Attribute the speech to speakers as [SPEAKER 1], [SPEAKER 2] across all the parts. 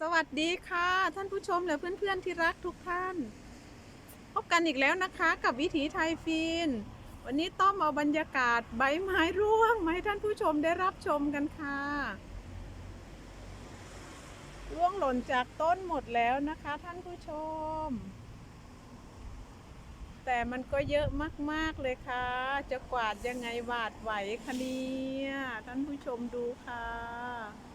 [SPEAKER 1] สวัสดีค่ะ ท่านผู้ชมและเพื่อนๆที่รักทุกท่าน พบกันอีกแล้วนะคะกับวิถีไทยฟิน วันนี้ต้อมเอาบรรยากาศใบไม้ร่วงมาให้ท่านผู้ชมได้รับชมกันค่ะ ร่วงหล่นจากต้นหมดแล้วนะคะท่านผู้ชม แต่มันก็เยอะมากๆเลยค่ะ จะกวาดยังไงหวาดไหวคะเนี่ยท่านผู้ชมดูค่ะ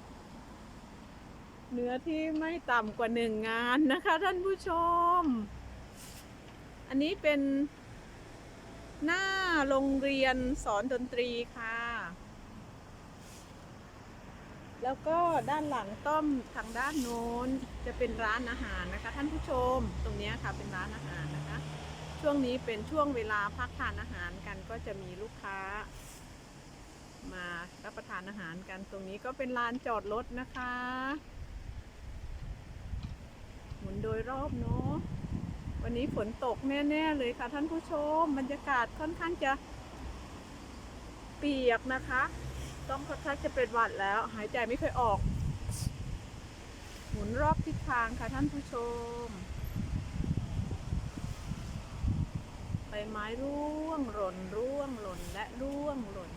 [SPEAKER 1] เนื้อที่ไม่ต่ำกว่าหนึ่งงานนะคะ ท่านผู้ชม อันนี้เป็นหน้าโรงเรียนสอนดนตรีค่ะ แล้วก็ด้านหลังต้อมทางด้านโน้นจะเป็นร้านอาหารนะคะ ท่านผู้ชม ตรงนี้ค่ะเป็นร้านอาหารนะคะ ช่วงนี้เป็นช่วงเวลาพักทานอาหารกันก็จะมีลูกค้า มารับประทานอาหารกันตรงนี้ก็เป็นลานจอดรถนะคะ มุนโดยรอบเนาะวันนี้ฝนตกแน่ๆเลยค่ะท่านผู้ชม บรรยากาศค่อนข้างจะเปียกนะคะ ต้องค่อนข้างจะเป็นหวัดแล้ว หายใจไม่เคยออก หมุนรอบทิศทางค่ะท่านผู้ชมใบไม้ร่วงหล่นร่วงหล่นและร่วงหล่น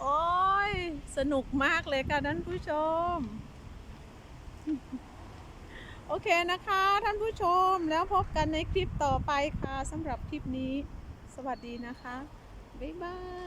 [SPEAKER 1] โอ้ย สนุกมากเลยค่ะท่านผู้ชม โอเคนะคะ ท่านผู้ชมแล้วพบกันในคลิปต่อไปค่ะสำหรับคลิปนี้ สวัสดีนะคะ บ๊ายบาย